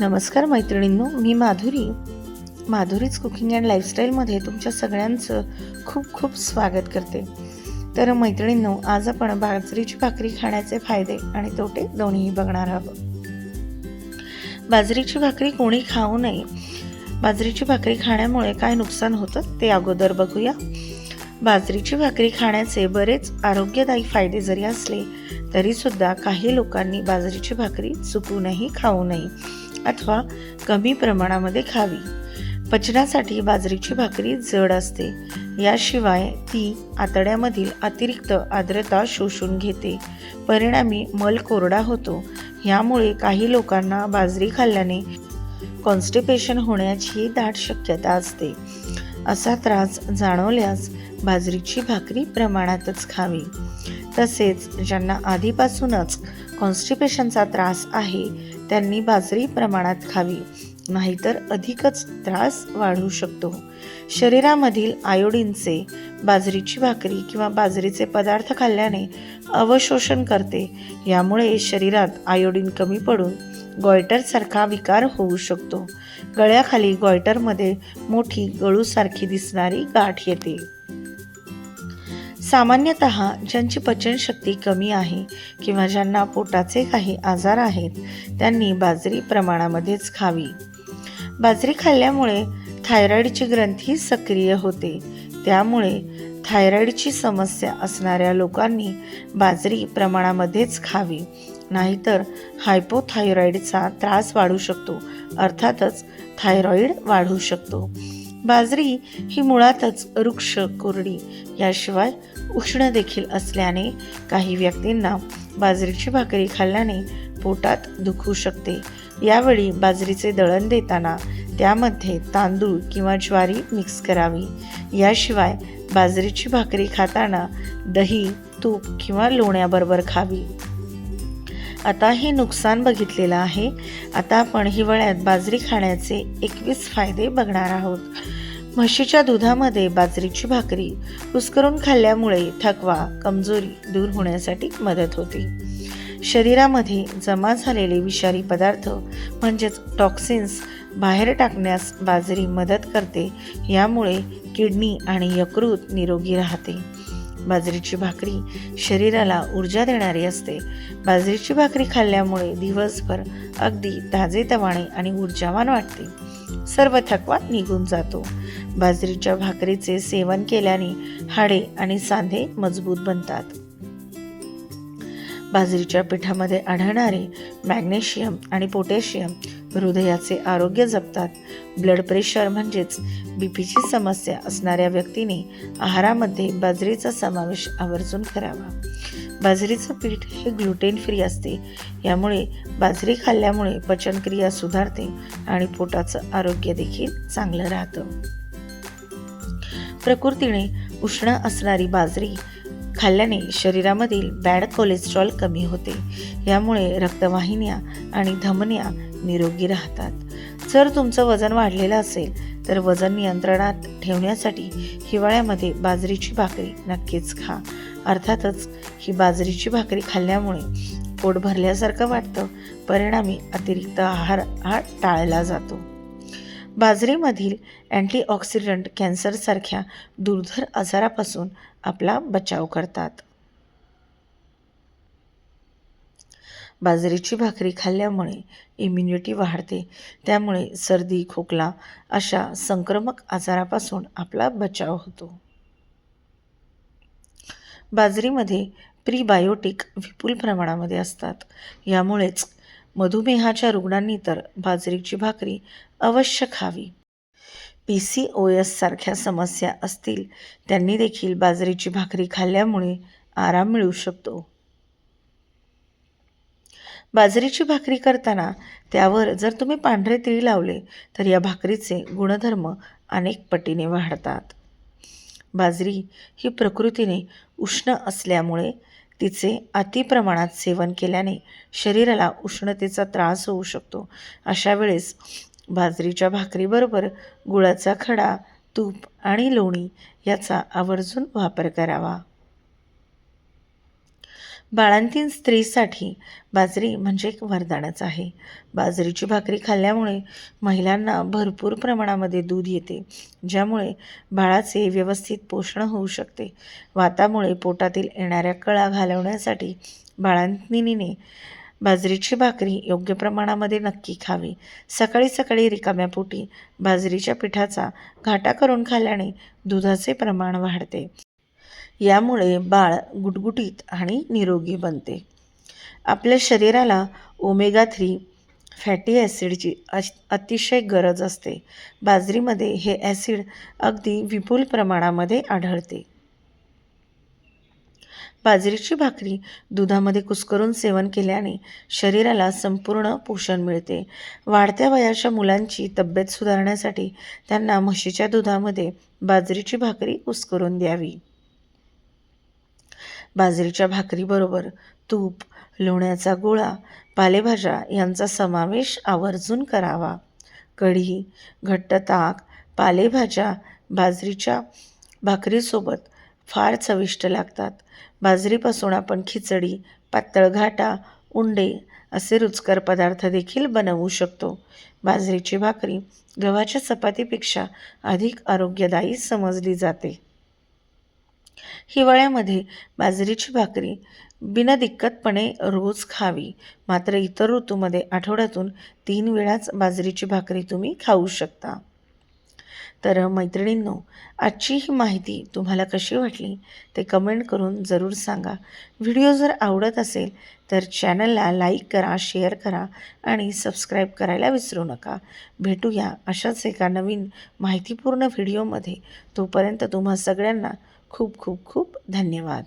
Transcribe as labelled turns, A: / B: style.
A: नमस्कार मैत्रिणींनो मी माधुरी. माधुरीच कुकिंग अँड लाईफस्टाईलमध्ये तुमच्या सगळ्यांचं खूप खूप स्वागत करते. तर मैत्रिणींनो आज आपण बाजरीची भाकरी खाण्याचे फायदे आणि तोटे दोन्हीही बघणार आहोत. बाजरीची भाकरी कोणी खाऊ नये. बाजरीची भाकरी खाण्यामुळे काय नुकसान होतं ते अगोदर बघूया. बाजरीची भाकरी खाण्याचे बरेच आरोग्यदायी फायदे जरी असले तरीसुद्धा काही लोकांनी बाजरीची भाकरी चुकूनही खाऊ नये अथवा कमी प्रमाणामध्ये खावी. पचनासाठी बाजरीची भाकरी जड असते. याशिवाय ती आतड्यामधील अतिरिक्त आर्द्रता शोषून घेते. परिणामी मल कोरडा होतो. यामुळे काही लोकांना बाजरी खाल्ल्याने कॉन्स्टिपेशन होण्याची दाट शक्यता असते. असा त्रास जाणवल्यास बाजरीची भाकरी प्रमाणातच खावी. तसेच ज्यांना आधीपासूनच कॉन्स्टिपेशनचा त्रास आहे त्यांनी बाजरी प्रमाणात खावी नाहीतर अधिकच त्रास वाढू शकतो. शरीरामधील आयोडीनचे बाजरीची भाकरी किंवा बाजरीचे पदार्थ खाल्ल्याने अवशोषण करते यामुळे शरीरात आयोडीन कमी पडून गॉयटरसारखा विकार होऊ शकतो. गळ्याखाली गॉयटरमध्ये मोठी गळूसारखी दिसणारी गाठ येते. सामान्यतः ज्यांची पचनशक्ती कमी आहे किंवा ज्यांना पोटाचे काही आजार आहेत त्यांनी बाजरी प्रमाणामध्येच खावी. बाजरी खाल्ल्यामुळे थायरॉईडची ग्रंथी सक्रिय होते. त्यामुळे थायरॉईडची समस्या असणाऱ्या लोकांनी बाजरी प्रमाणामध्येच खावी नाहीतर हायपोथायरॉईडचा त्रास वाढू शकतो अर्थातच थायरॉईड वाढू शकतो. बाजरी ही मुळातच वृक्ष कोरडी. याशिवाय उष्ण देखील असल्याने काही व्यक्तींना बाजरीची भाकरी खाल्ल्याने पोटात दुखू शकते. यावेळी बाजरीचे दळण देताना त्यामध्ये तांदूळ किंवा ज्वारी मिक्स करावी. याशिवाय बाजरीची भाकरी खाताना दही तूप किंवा लोण्याबरोबर खावी. आता हे नुकसान बघितलेलं आहे. आता आपण हिवाळ्यात बाजरी खाण्याचे एकवीस फायदे बघणार आहोत. म्हशीच्या दुधामध्ये बाजरीची भाकरी कुस्करून खाल्ल्यामुळे थकवा कमजोरी दूर होण्यासाठी मदत होते. शरीरामध्ये जमा झालेले विषारी पदार्थ म्हणजेच टॉक्सिन्स बाहेर टाकण्यास बाजरी मदत करते. यामुळे किडनी आणि यकृत निरोगी राहते. बाजरीची भाकरी शरीराला ऊर्जा देणारी असते. बाजरीची भाकरी खाल्ल्यामुळे दिवसभर अगदी ताजेतवाने आणि ऊर्जावान वाटते. सर्व थकवा निघून जातो. बाजरीच्या भाकरीचे सेवन केल्याने हाडे आणि सांधे मजबूत बनतात. बाजरीच्या पिठामध्ये आढळणारे मॅग्नेशियम आणि पोटॅशियम हृदयाचे आरोग्य जपतात. ब्लड प्रेशर म्हणजेच बीपीची समस्या असणाऱ्या व्यक्तीने आहारामध्ये बाजरीचा समावेश आवर्जून करावा. बाजरीचं पीठ हे ग्लुटेन फ्री असते. यामुळे बाजरी खाल्ल्यामुळे पचनक्रिया सुधारते आणि पोटाचं आरोग्य देखील चांगलं राहतं. प्रकृतीने उष्ण असणारी बाजरी खाल्ल्याने शरीरामधील बॅड कोलेस्ट्रॉल कमी होते. यामुळे रक्तवाहिन्या आणि धमन्या निरोगी राहतात. जर तुमचं वजन वाढलेलं असेल तर वजन नियंत्रणात ठेवण्यासाठी हिवाळ्यामध्ये बाजरीची भाकरी नक्कीच खा. अर्थातच ही बाजरीची भाकरी खाल्ल्यामुळे पोट भरल्यासारखं वाटतं. परिणामी अतिरिक्त आहार हा टाळला जातो. बाजरीमधील अँटीऑक्सिडंट कॅन्सरसारख्या दुर्धर आजारापासून आपला बचाव करतात. बाजरीची भाकरी खाल्ल्यामुळे इम्युनिटी वाढते. त्यामुळे सर्दी खोकला अशा संक्रमक आजारापासून आपला बचाव होतो. बाजरीमध्ये प्रीबायोटिक विपुल प्रमाणामध्ये असतात. यामुळेच मधुमेहाच्या रुग्णांनी तर बाजरीची भाकरी अवश्य खावी. पी सी ओ एससारख्या समस्या असतील त्यांनी देखील बाजरीची भाकरी खाल्ल्यामुळे आराम मिळू शकतो. बाजरीची भाकरी करताना त्यावर जर तुम्ही पांढरे तीळ लावले तर या भाकरीचे गुणधर्म अनेक पटीने वाढतात. बाजरी ही प्रकृतीने उष्ण असल्यामुळे तिचे अतिप्रमाणात सेवन केल्याने शरीराला उष्णतेचा त्रास होऊ शकतो. अशा वेळेस बाजरीच्या भाकरीबरोबर गुळाचा खडा तूप आणि लोणी याचा आवर्जून वापर करावा. बाळांतीन स्त्रीसाठी बाजरी म्हणजे एक वरदानच आहे. बाजरीची भाकरी खाल्ल्यामुळे महिलांना भरपूर प्रमाणामध्ये दूध येते ज्यामुळे बाळाचे व्यवस्थित पोषण होऊ शकते. वातामुळे पोटातील येणाऱ्या कळा घालवण्यासाठी बाळांतिनीने बाजरीची भाकरी योग्य प्रमाणामध्ये नक्की खावी. सकाळी सकाळी रिकाम्या पोटी बाजरीच्या पिठाचा घाटा करून खाल्ल्याने दुधाचे प्रमाण वाढते. यामुळे बाळ गुटगुटीत आणि निरोगी बनते. आपल्या शरीराला ओमेगा थ्री फॅटी ॲसिडची अश अतिशय गरज असते. बाजरीमध्ये हे ॲसिड अगदी विपुल प्रमाणामध्ये आढळते. बाजरीची भाकरी दुधामध्ये कुस्करून सेवन केल्याने शरीराला संपूर्ण पोषण मिळते. वाढत्या वयाच्या मुलांची तब्येत सुधारण्यासाठी त्यांना म्हशीच्या दुधामध्ये बाजरीची भाकरी कुस्करून द्यावी. बाजरीच्या भाकरीबरोबर तूप लोण्याचा गोळा पालेभाज्या यांचा समावेश आवर्जून करावा. कढी घट्ट ताक पालेभाज्या बाजरीच्या भाकरीसोबत फार चविष्ट लागतात. बाजरीपासून आपण खिचडी पातळ घाटा उंडे असे रुचकर पदार्थ देखील बनवू शकतो. बाजरीची भाकरी गव्हाच्या चपातीपेक्षा अधिक आरोग्यदायी समजली जाते. हिवाळ्यामध्ये बाजरीची भाकरी बिनदिक्कतपणे रोज खावी. मात्र इतर ऋतूमध्ये आठवड्यातून तीन वेळाच बाजरीची भाकरी तुम्ही खाऊ शकता. तर मैत्रिणींनो आजची ही माहिती तुम्हाला कशी वाटली ते कमेंट करून जरूर सांगा. व्हिडिओ जर आवडत असेल तर चॅनलला लाईक करा शेअर करा आणि सबस्क्राईब करायला विसरू नका. भेटूया अशाच एका नवीन माहितीपूर्ण व्हिडिओमध्ये. तोपर्यंत तुम्हा सगळ्यांना खूप खूप खूप धन्यवाद.